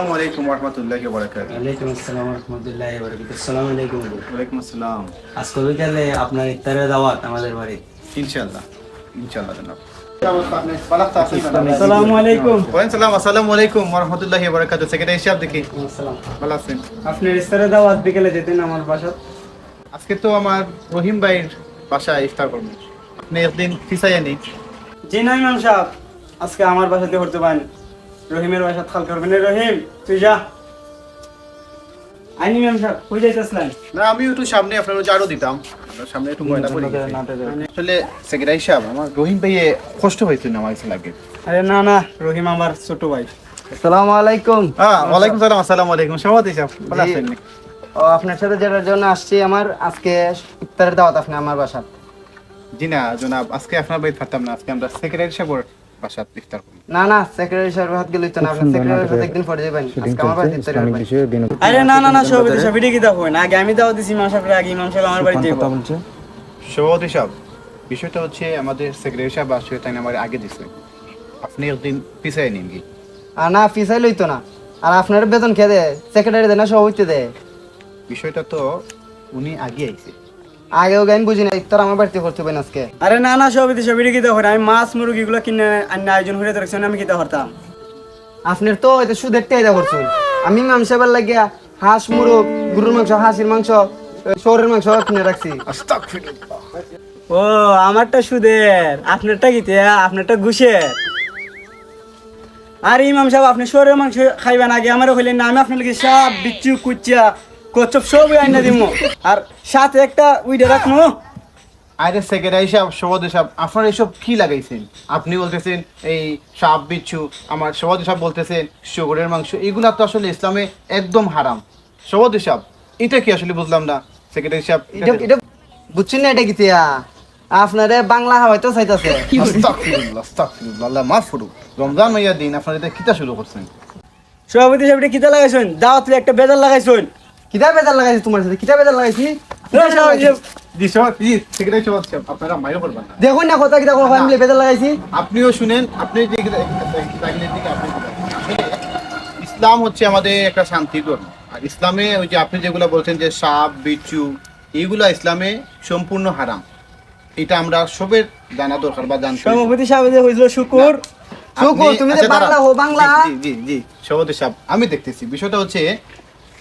আসসালামু আলাইকুম রহমতুল্লাহি বারাকাতুহু ওয়ালাইকুম আসসালাম রহমতুল্লাহ বরকাত আসসালামু আলাইকুম ওয়ালাইকুম আসসালাম। আজকে বিকালে আপনার ইফতারের দাওয়াত আমাদের বাড়ি। ইনশাআল্লাহ ইনশাআল্লাহ জনাব। আসসালামু আলাইকুম। ওয়ালাইকুম সালাম আসসালামু আলাইকুম রহমতুল্লাহি বারাকাতুহু সেক্রেটারি সাহেব দেখি আসসালাম। ভালো আছেন? আপনার ইফতারের দাওয়াত বিকেলে যেতেন আমার বাসা আজকে তো আমার রহিম ভাইয়ের বাসায় ইফতার করব। আপনি একদিন ফিসাইয়ানি জি না ইমাম সাহেব আজকে আমার বাসাতে করতে পারেন রহিমের বাসা খাল করবেন রে রহিম তুই যা। আইনি সাহেব কই যাইতেছিলেন না আমি একটু সামনে আপনার দিতাম। সামনে একটু ময়লা পড়ে গেছে। আসলে সেক্রেটারি সাহেব আমার রহিম ভাইয়ে কষ্ট হয়েছে না আমার লাগে। আরে না না রহিম আমার ছোট ভাই। আসসালামু আলাইকুম। হ্যাঁ ওয়ালাইকুম সালাম আসসালামু আলাইকুম। সভাপতি সাহেব ভালো আছেন ও আপনার সাথে যেটার জন্য আসছি আমার আজকে ইফতারের দাওয়াত আপনি আমার বাসা জি না জনাব আজকে আপনার বাড়ি থাকতাম না। আজকে আমরা সেক্রেটারি সাহেবের বাসাত ইফতার করব। না না সেক্রেটারি সাহেব হাত গেলে তো না আপনি সেক্রেটারির সাথে একদিন পরে যাবেন। আজকে আমার বাড়িতে ইফতার করবেন আরে না না না সভাপতি সাহেব এটা কি দেখো না আগে আমি দাওয়াত দিছি ইমাম সাহেবের আগে ইমাম সাহেব আমার বাড়িতে যাব। সভাপতি সাহেব বিষয়টা হচ্ছে আমাদের সেক্রেটারি সাহেব তাই আমার আগে দিছে। আপনি একদিন পিছাই নিন কি আর না ফিসাই লইতো না। আর আপনার বেতন খেয়ে দেয়? সেক্রেটারি দেয় না সভাপতি দেয়? বিষয়টা তো উনি আগে আইছে। আগেও আমি বুঝি না ইফতার আমার বাড়িতে করতে পারেন আজকে। আরে না না সভাপতি সাহেব এটা কি দেখো আমি মাছ মুরগি গুলো কিনে আন্য আয়োজন করে রাখছি আমি কিতা করতাম। আপনার তো এটা সুদের টাইদা করছেন। আমি মাম সাহেবের লাগিয়া হাঁস মুরগ গরুর মাংস হাঁসির মাংস শহরের মাংস কিনে রাখছি। ও আমারটা সুদের। আপনারটা কিতে? আপনারটা ঘুষের। আর ইমাম সাহেব আপনি শরীরের মাংস খাইবেন আগে আমার হইলেন না। আমি আপনার সাপ বিচ্ছু কুচ্চা কচ্ছপ সব আইনা দিমু। আর সাথে একটা উইডে রাখমু। আরে সেক্রেটারি সাহেব সভাপতি সাহেব আপনারা এসব কি লাগাইছেন? আপনি বলতেছেন এই সাপ বিচ্ছু আমার সভাপতি সাহেব বলতেছেন শুগরের মাংস এগুলা তো আসলে ইসলামে একদম হারাম। সভাপতি সাহেব এটা কি আসলে বুঝলাম না? সেক্রেটারি সাহেব এটা এটা বুঝছেন না এটা কিতিয়া আপনারে বাংলা হয়তো চাইতাছে। আস্তাগফিরুল্লাহ আস্তাগফিরুল্লাহ আল্লাহ মাফ করুক। রমজান মাইয়া দিন আপনারা এটা কিতা শুরু করছেন? সভাপতি সাহেব এটা কিতা লাগাইছেন? দাওয়াত একটা বেজার লাগাইছেন। কিতা বেজার লাগাইছি তোমার সাথে? কিতা বেজার লাগাইছি? দেখুন না কথা কিতা আমি বেজার লাগাইছি? আপনিও শুনেন আপনি যে ইসলাম হচ্ছে আমাদের একটা শান্তি ধর্ম। আর ইসলামে ওই যে আপনি যেগুলো বলছেন যে সাপ বিচ্ছু এইগুলা ইসলামে সম্পূর্ণ হারাম। এটা আমরা সবের জানা দরকার বা জানতে সভাপতি সাহেব যে হইছিল শুকুর। শুকুর, তুমি যে আচ্ছা, বাংলা হো, বাংলা। জি জি সভাপতি সাহেব আমি দেখতেছি। বিষয়টা হচ্ছে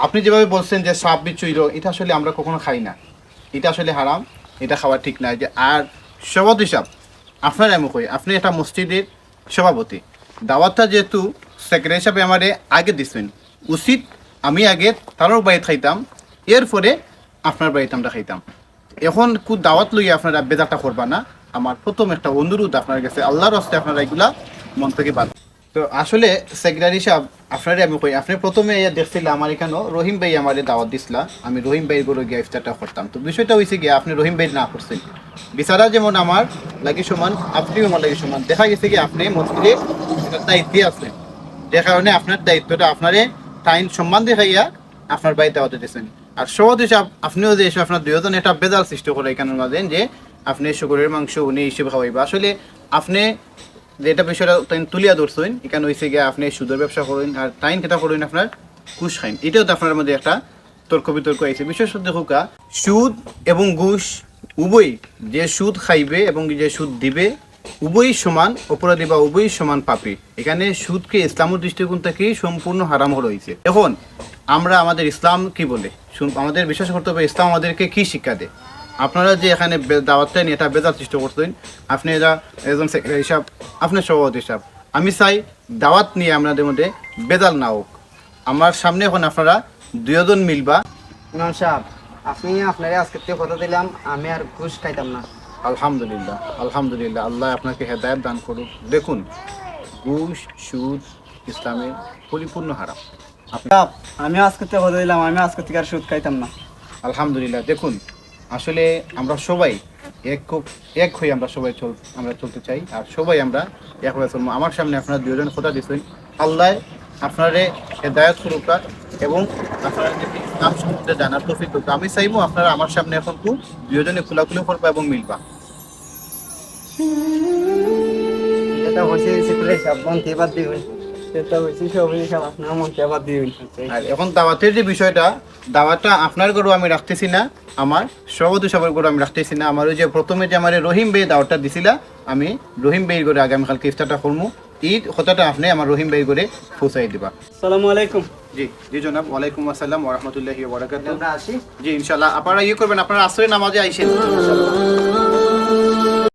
আপনি যেভাবে বলছেন যে সাপ বিচ্ছু এগুলো, এটা আসলে আমরা কখনো খাই না। এটা আসলে হারাম এটা খাওয়া ঠিক না যে আর সভাপতি সাহেব আপনার এমন কই? আপনি এটা মসজিদের সভাপতি। দাওয়াতটা যেহেতু সেক্রেটারি সাহেব আমারে আগে দিচ্ছেন উচিত আমি আগে তারও বাড়িতে খাইতাম এরপরে আপনার বাড়িতে আমরা খাইতাম। এখন কু দাওয়াত লইয়া আপনারা বেজারটা করবা না। আমার প্রথম একটা অনুরোধ আপনার কাছে আল্লাহর হস্তে আপনারা এগুলা মন থেকে বাদ তো আসলে সেক্রেটারি সাহেব, আপনারই আমি কই, আপনি প্রথমে দেখছিলাম আমার এখানেও রহিম ভাই আমার দাওয়াত দিছিলা, আমি রহিম ভাইয়ের গরু গিয়ে ইফতারটা করতাম। তো বিষয়টা হয়েছে গিয়ে আপনি রহিম ভাই না করছেন। বিচারা যেমন আমার লাগে সমান, আপনিও আমার লাগে সমান। দেখা গেছে কি আপনি মসজিদে দায়িত্বে আছেন। যে কারণে আপনার দায়িত্বটা আপনারে টাইম সম্মান দেখাইয়া আপনার বাড়িতে দাওয়াতে দিয়েছেন আর সভাপতি সাহেব, আপনিও যে এসে আপনার দুজন একটা বেজাল সৃষ্টি করে এখানের মাঝে, যে আপনি শুকুরের মাংস উনি হিসেবে খাওয়াইবা। আসলে আপনি যেটা বিষয়টা তাই তুলিয়া ধরছেন, এখানে হয়েছে গিয়ে আপনি সুদের ব্যবসা করেন আর টাইম কেটা করেন আপনার ঘুষ খাইন। এটাও তো আপনার মধ্যে একটা তর্ক বিতর্ক আছে। বিশেষ দেখুকা সুদ এবং ঘুষ উভয় যে সুদ খাইবে এবং যে সুদ দিবে, উভয়ই সমান অপরাধী বা উভয়ই সমান পাপী। এখানে সুদকে ইসলামের দৃষ্টিকোণ থেকে সম্পূর্ণ হারাম রয়েছে এখন আমরা আমাদের ইসলাম কি বলে? আমাদের বিশ্বাস করতে হবে ইসলাম আমাদেরকে কি শিক্ষা দেয়? আপনারা যে এখানে দাওয়াতটা নিয়ে এটা বেজার সৃষ্টি করতেন আপনি এটা একজন সাহেব আপনার সভাপতি হিসাব। আমি চাই দাওয়াত নিয়ে আপনাদের মধ্যে বেজাল না হোক। আমার সামনে এখন আপনারা দুজন মিলবা। ইমাম সাহেব আপনি আপনারে আজকে কথা দিলাম আমি আর ঘুষ খাইতাম না। আলহামদুলিল্লাহ আলহামদুলিল্লাহ। আল্লাহ আপনাকে হেদায়ত দান করুক। দেখুন ঘুষ সুদ ইসলামের পরিপূর্ণ হারাম। আমি আজকে থেকে কথা দিলাম আমি আজকে থেকে আর সুদ খাইতাম না। আলহামদুলিল্লাহ দেখুন আসলে আমরা সবাই এক খুব এক হয়ে আমরা সবাই চল আমরা চলতে চাই। আর সবাই আমরা এক হয়ে চলবো। আমার সামনে আপনারা দুজন কথা দিচ্ছেন আল্লাহ আপনারে হেদায়ত সুরকার এবং আপনারা যদি ইসলাম সম্বন্ধে জানার তৌফিক হোক আমি চাইব আপনারা আমার সামনে এখন খুব দুজনে খোলাখুলি করবা এবং মিলবা। এটা সেক্রেটারি সাহেব বন্ধ বাদ দিবেন সেটা হয়েছে সবই সব আপনার আবার আর এখন দাওয়াতের যে বিষয়টা দাওয়াতটা আপনার গরু আমি রাখতেছি না আমার সভাপতি সবার গরু আমি রাখতেছি না। আমার ওই যে প্রথমে যে আমার রহিম বেই দাওয়াতটা দিছিলা আমি রহিম বেই করে আগামীকালকে ইফতারটা করব ঈদ কথাটা আপনি আমার রহিম বেই করে পৌঁছাই দিবা। সালামু আলাইকুম। জি জি জনাব ওয়ালাইকুম আসসালাম ওরহমতুল্লাহি ওবরাকাত আমরা আসি জি ইনশাল্লাহ আপনারা ইয়ে করবেন আপনারা আসরে নামাজে আইসেন।